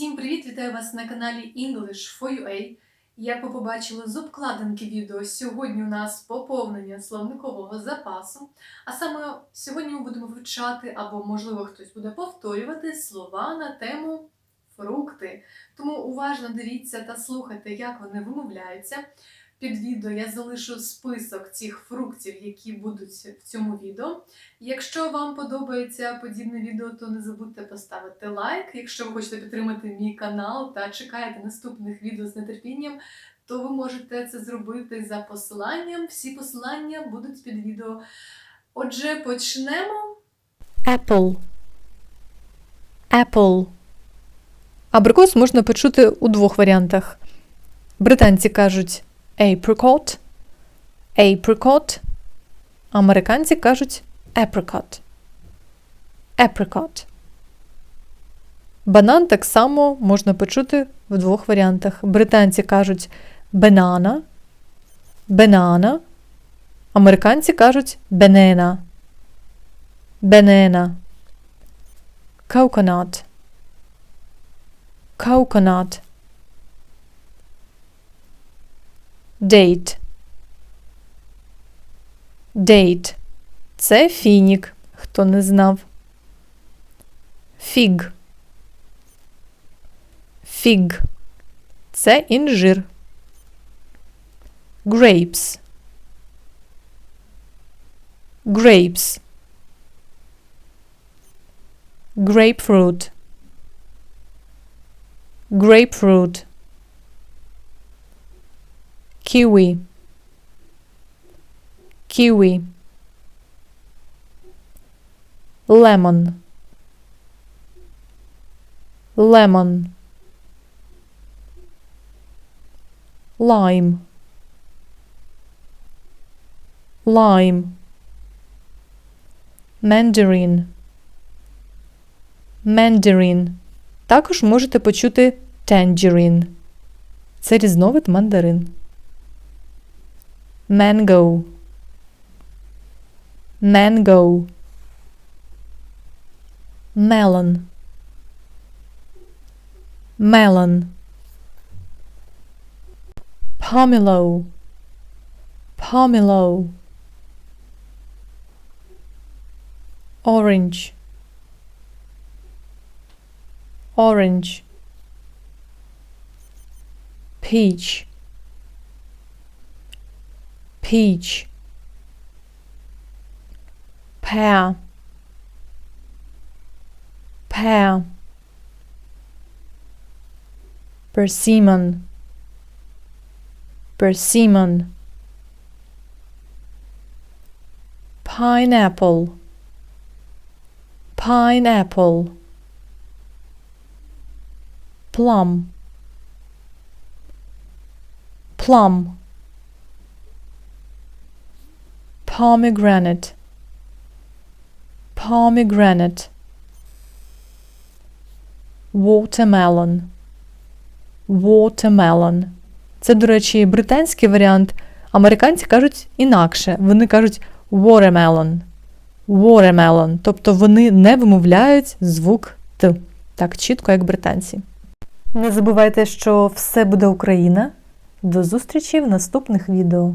Всім привіт! Вітаю вас на каналі English for UA. Як ви побачили з обкладинки відео, сьогодні у нас поповнення словникового запасу. А саме сьогодні ми будемо вивчати, або, можливо, хтось буде повторювати слова на тему фрукти. Тому уважно дивіться та слухайте, як вони вимовляються. Під відео я залишу список цих фруктів, які будуть в цьому відео. Якщо вам подобається подібне відео, то не забудьте поставити лайк. Якщо ви хочете підтримати мій канал та чекаєте наступних відео з нетерпінням, то ви можете це зробити за посиланням. Всі посилання будуть під відео. Отже, почнемо. Apple. Apple. Абрикос можна почути у двох варіантах. Британці кажуть apricot, apricot. Американці кажуть apricot. Apricot. Банан так само можна почути в двох варіантах. Британці кажуть banana, banana. Американці кажуть banana. Banana. Coconut. Coconut. Date. Date. Це фінік, хто не знав. Фіг. Фіг. Це інжир. Grapes. Grapes. Grapefruit. Grapefruit. Kiwi. Kiwi. Lemon. Lemon. Lime. Lime. Mandarin. Mandarin. Також можете почути tangerine. Це різновид мандарин. Mango. Mango. Melon. Melon. Pomelo. Pomelo. Orange. Orange. Peach. Peach. Pear. Pear. Persimmon. Persimmon. Pineapple. Pineapple. Plum. Plum. Pomegranate. Pomegranate. Watermelon. Watermelon. Це, до речі, британський варіант. Американці кажуть інакше. Вони кажуть watermelon. Watermelon. Тобто вони не вимовляють звук Т. Так чітко, як британці. Не забувайте, що все буде Україна. До зустрічі в наступних відео.